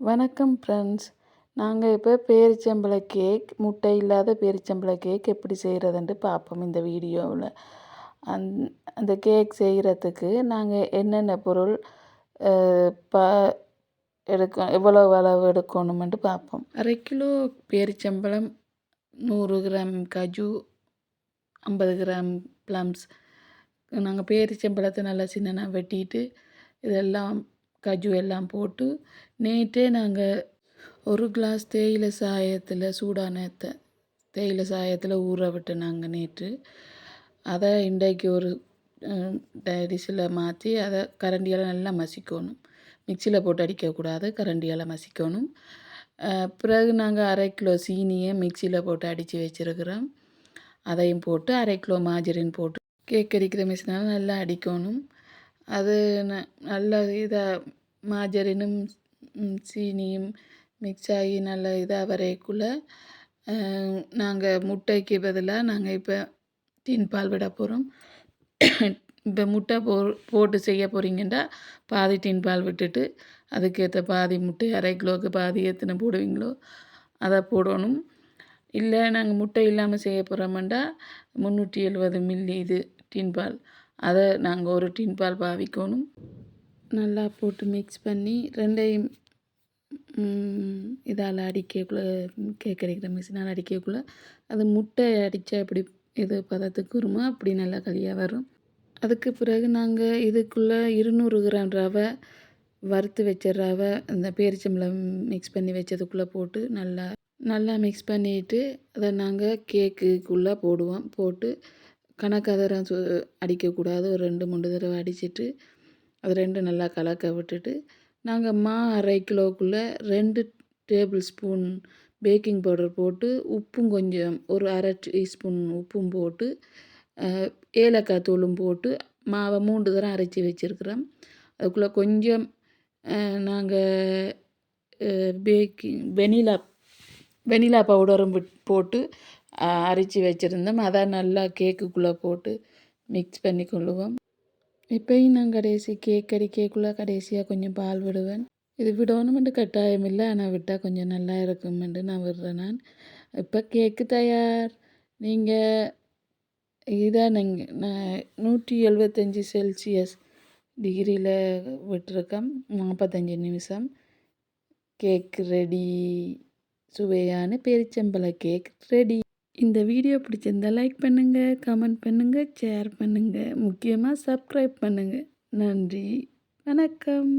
வணக்கம் ஃப்ரெண்ட்ஸ் நாங்கள் இப்போ பேரிச்சம்பழை கேக் முட்டை இல்லாத பேரிச்சம்பழை கேக் எப்படி செய்கிறதுன்ட்டு பார்ப்போம் இந்த வீடியோவில். அந் அந்த கேக் செய்கிறதுக்கு நாங்கள் என்னென்ன பொருள் ப எடுக்க எவ்வளோ அளவு எடுக்கணுமென்ட்டு பார்ப்போம் அரை கிலோ பேரிச்சம்பழம் நூறு கிராம் கஜு ஐம்பது கிராம் ப்ளம்ஸ் நாங்கள் பேரிச்சம்பழத்தை நல்லா சின்னனாக வெட்டிட்டு இதெல்லாம் கஜு எல்லாம் போட்டு நேற்றே நாங்கள் ஒரு கிளாஸ் தேயிலை சாயத்தில் சூடான தேயிலை சாயத்தில் ஊற விட்டு நாங்கள் நேற்று. அதை இன்றைக்கு ஒரு டிஷில் மாற்றி அதை கரண்டியால் நல்லா மசிக்கணும். மிக்சியில் போட்டு அடிக்கக்கூடாது கரண்டியால் மசிக்கணும். பிறகு நாங்கள் அரை கிலோ சீனியை மிக்சியில் போட்டு அடித்து வச்சுருக்கிறோம். அதையும் போட்டு அரை கிலோ மாஜரின் போட்டு கேக் அடிக்கிற மிஷினால் நல்லா அடிக்கணும். அது நல்ல இதாக மாஜரினும் சீனியும் மிக்ஸ் ஆகி நல்ல இதாக வரைக்குள்ள நாங்கள் முட்டைக்கு பதிலாக நாங்கள் இப்போ டின் பால் விட போகிறோம் இப்போ முட்டை போ போட்டு செய்ய போகிறீங்கன்னா பாதி டின் பால் விட்டுட்டு அதுக்கேற்ற பாதி முட்டை அரை கிலோவுக்கு பாதி எத்தனை போடுவீங்களோ அதை போடணும். இல்லை நாங்கள் முட்டை இல்லாமல் செய்ய போகிறோமெண்டா முந்நூற்றி எழுபது மில்லி இது டின் பால். அதை நாங்கள் ஒரு டின் பால் பாவிக்கணும். நல்லா போட்டு மிக்ஸ் பண்ணி ரெண்டையும் இதால் அடிக்கக்குள்ளே கேக் அடிக்கிற மிஷினால் அடிக்கக்குள்ளே அது முட்டை அடித்தா எப்படி இது பதத்துக்கு வருமோ அப்படி நல்லா களியாக வரும். அதுக்கு பிறகு நாங்கள் இதுக்குள்ளே இருநூறு கிராம் ரவை வறுத்து வச்ச ரவை அந்த பேரிச்சம்பளம் மிக்ஸ் பண்ணி வச்சதுக்குள்ளே போட்டு நல்லா நல்லா மிக்ஸ் பண்ணிவிட்டு அதை நாங்கள் கேக்குக்குள்ளே போடுவோம். போட்டு கணக்காக சு அடிக்கக்கூடாது. ஒரு ரெண்டு மூணு தடவை அடிச்சுட்டு அது ரெண்டும் நல்லா கலக்க விட்டுட்டு நாங்கள் மா அரை கிலோவுக்குள்ளே ரெண்டு டேபிள் ஸ்பூன் பேக்கிங் பவுடர் போட்டு உப்பும் கொஞ்சம் ஒரு அரை டீஸ்பூன் உப்பும் போட்டு ஏலக்காய் தூளும் போட்டு மாவை மூன்று தரம் அரைச்சி வச்சுருக்குறோம். அதுக்குள்ளே கொஞ்சம் நாங்கள் பேக்கிங் வெனிலா வெனிலா பவுடரும் போட்டு அரைச்சி வச்சுருந்தோம். அதை நல்லா கேக்குக்குள்ளே போட்டு மிக்ஸ் பண்ணி கொள்ளுவோம். இப்போயும் நான் கடைசி கேக் அடிக்கக்குள்ளே கடைசியாக கொஞ்சம் பால் விடுவேன். இது விடணுமென்று கட்டாயம் இல்லை. ஆனால் விட்டால் கொஞ்சம் நல்லா இருக்குமென்று நான் விடுறேன் நான். இப்போ கேக்கு தயார். நீங்கள் இதை நீங்கள் நான் நூற்றி எழுபத்தஞ்சி செல்சியஸ் டிகிரியில் விட்டுருக்கேன். நாற்பத்தஞ்சி நிமிஷம். கேக் ரெடி சுவையான பெரிச்சம்பளை கேக் ரெடி இந்த வீடியோ பிடிச்சிருந்தா லைக் பண்ணுங்கள் கமெண்ட் பண்ணுங்கள் ஷேர் பண்ணுங்கள் முக்கியமாக சப்ஸ்கிரைப் பண்ணுங்கள் நன்றி வணக்கம்.